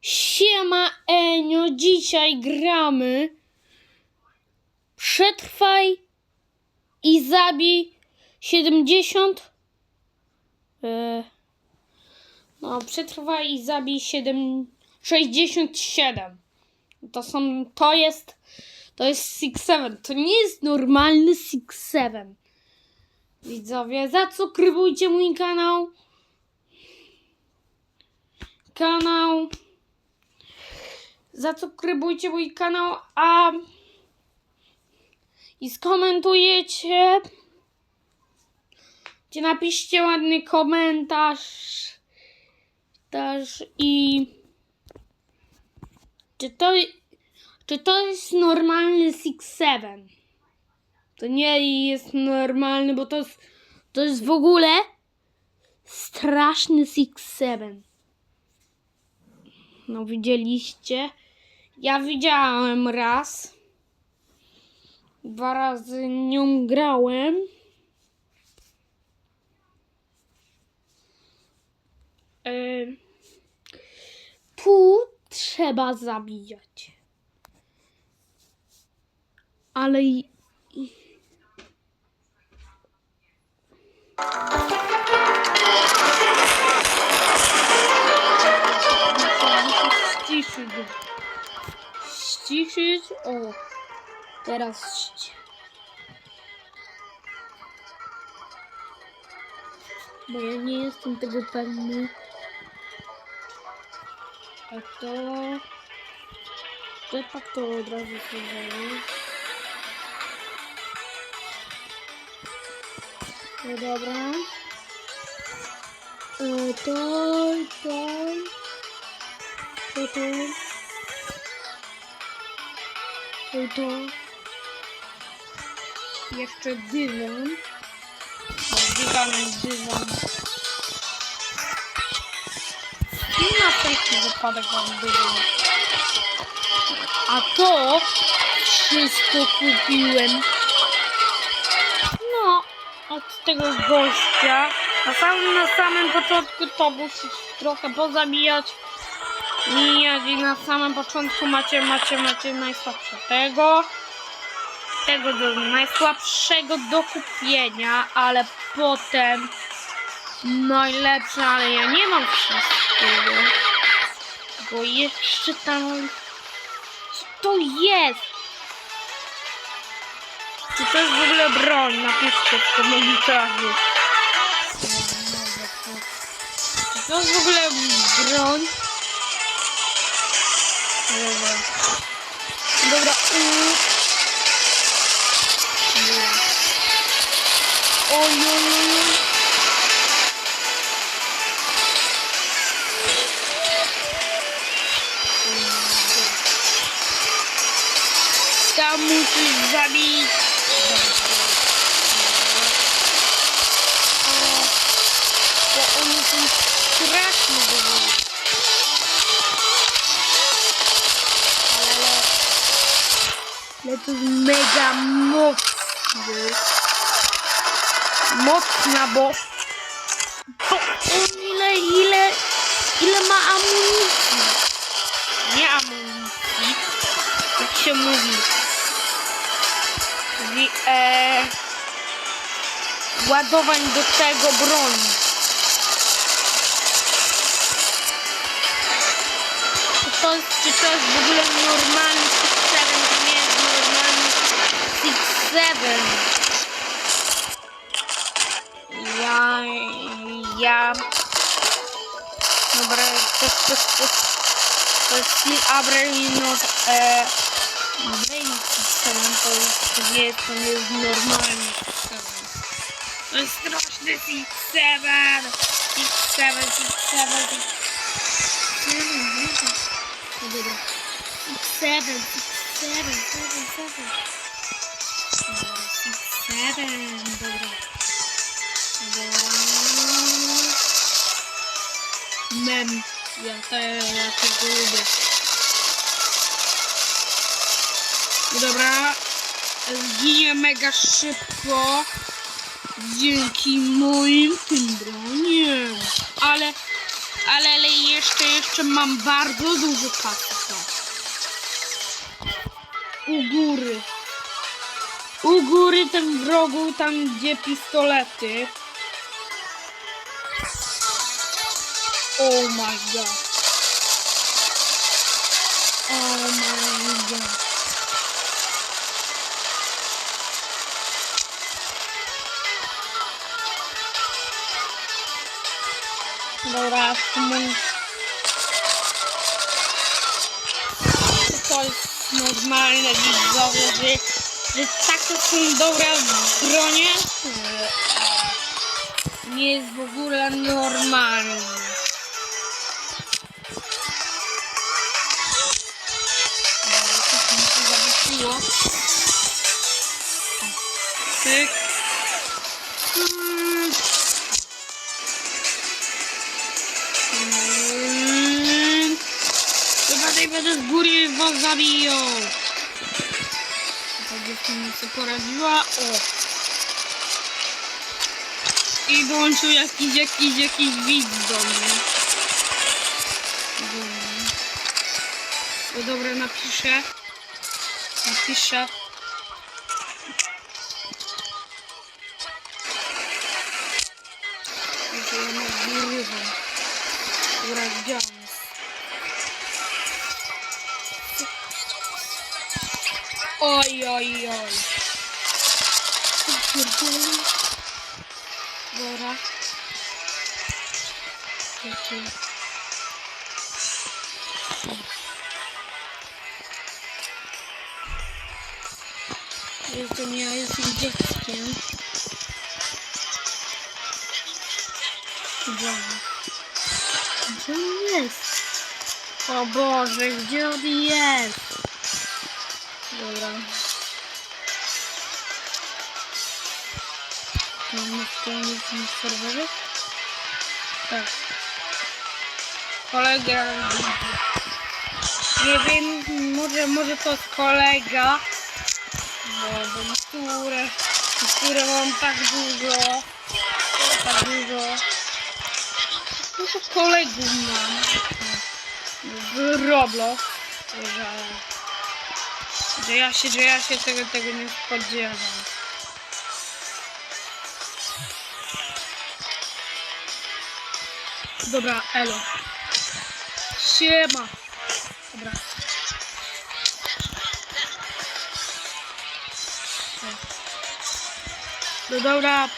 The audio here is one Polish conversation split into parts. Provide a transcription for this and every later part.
Siema Enio, dzisiaj gramy. Przetrwaj i zabij 70 e, No, przetrwaj i zabij 7 67 To są, to jest to jest 6-7, to nie jest normalny 6-7 Widzowie, zasubskrybujcie mój kanał. Kanał zasubskrybujcie mój kanał, a i skomentujecie. Gdzie napiszcie ładny komentarz. Też i czy to, czy to jest normalny Six Seven? To nie jest normalny, bo to jest, to jest w ogóle straszny Six Seven. No widzieliście? Ja widziałem raz. Dwa razy nią grałem. Yy, tu trzeba zabijać. Ale i- ściszyć. Ściszyć. O, teraz Bo ja nie jestem tego pewny. A to... Tepak to od razu sobie No dobra. E, to, to... To, to... To. Jeszcze dywan. Bo dywan, dywan. I na wszelki wypadek mam dywan. A to wszystko kupiłem. No, od tego gościa. Na samym, na samym początku to musisz trochę pozabijać. I na samym początku macie, macie, macie najsłabsze tego. Tego do najsłabszego do kupienia, ale potem najlepsze, ale ja nie mam wszystkiego. Bo jeszcze tam. Co to jest? Czy to jest w ogóle broń? Napiszcie w komentarzu. Czy to jest w ogóle broń? Dobra. Mm. Oj, oj, oj. Tam musisz zabić. Bo one są straszne to jest mega mocny. Mocna, bo, bo on ile, ile, ile ma amunicji. Nie amunicji, jak się mówi. Mówi, e, ładowań do tego broni. To jest, czy to jest w ogóle normalny себе. Я... Я... Добре, Пошли абраминус э, Бенсиком получается нормально. Ну страшно 67, 67, 67, 67, 67, 67, 67. Fixerem, dobra. Dobra. Mem. Ja, to, ja tego lubię. Dobra. Ginie mega szybko. Dzięki moim tym broniom. Ale, ale, ale jeszcze, jeszcze mam bardzo dużo pasów. U góry. U góry, ten w tam gdzie pistolety. Oh my god. Oh my god. Dobra. To jest normalne widzowie, że, że takie są dobre bronie. Nie jest w ogóle normalne. Dobra. Tyk. Mm. Chyba tej będę z góry was zabijał. Dziewczyna sobie poradziła. O. I dołączył jakiś, jakiś, jakiś widz do mnie. Dobra. No dobra, napiszę. Napiszę. Oj, oj. Dobra. Jestem, ja jestem dzieckiem. Dobra. Gdzie on jest? O Boże, gdzie on jest? Dobra. Mamy jest na serwerze? Tak. Kolega. Nie wiem, może, może to jest kolega. No, bo niektóre, niektóre mam tak dużo. Tak dużo. Dużo kolegów mam. W Roblox. Że, że ja się, że ja się tego, tego nie spodziewam. Dobra, elo. Siema. Dobra. No dobra.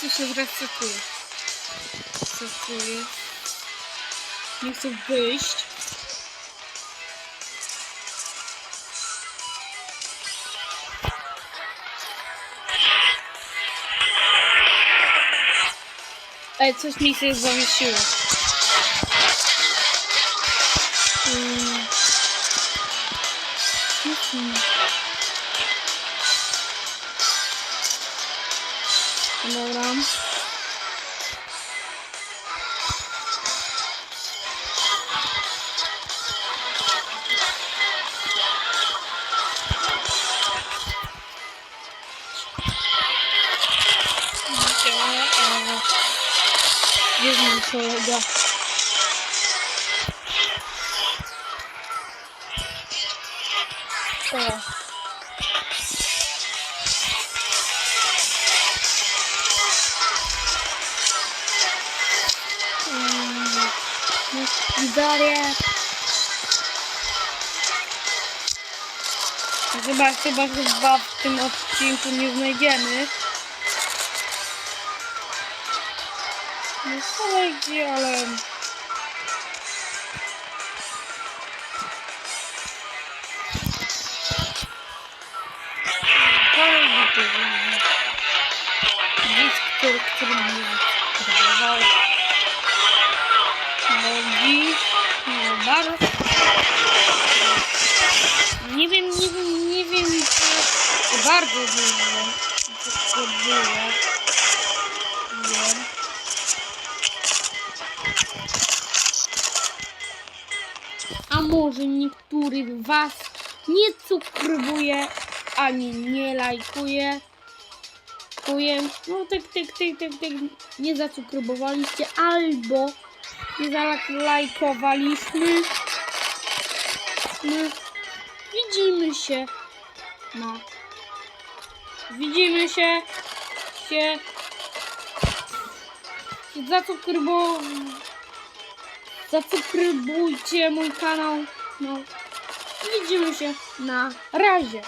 Prostu się zresetuje. Zresetuje. Nie chcę wyjść. Ej, coś mi się zawiesiło. Mm. Dobra. Gdzie jest mój kolega? O. Daria. Chyba, chyba, chyba w tym odcinku nie znajdziemy. No kolegi, ale... Kolegi to to było. Wiem. A może niektórych was nie subskrybuje, ani nie lajkuje. No tak, tak, tak, tak, tak. Nie zasubskrybowaliście albo nie zalajkowaliśmy. No. Widzimy się. No. Widzimy się. Się. Zasubskrybujcie mój kanał. No. Widzimy się na razie.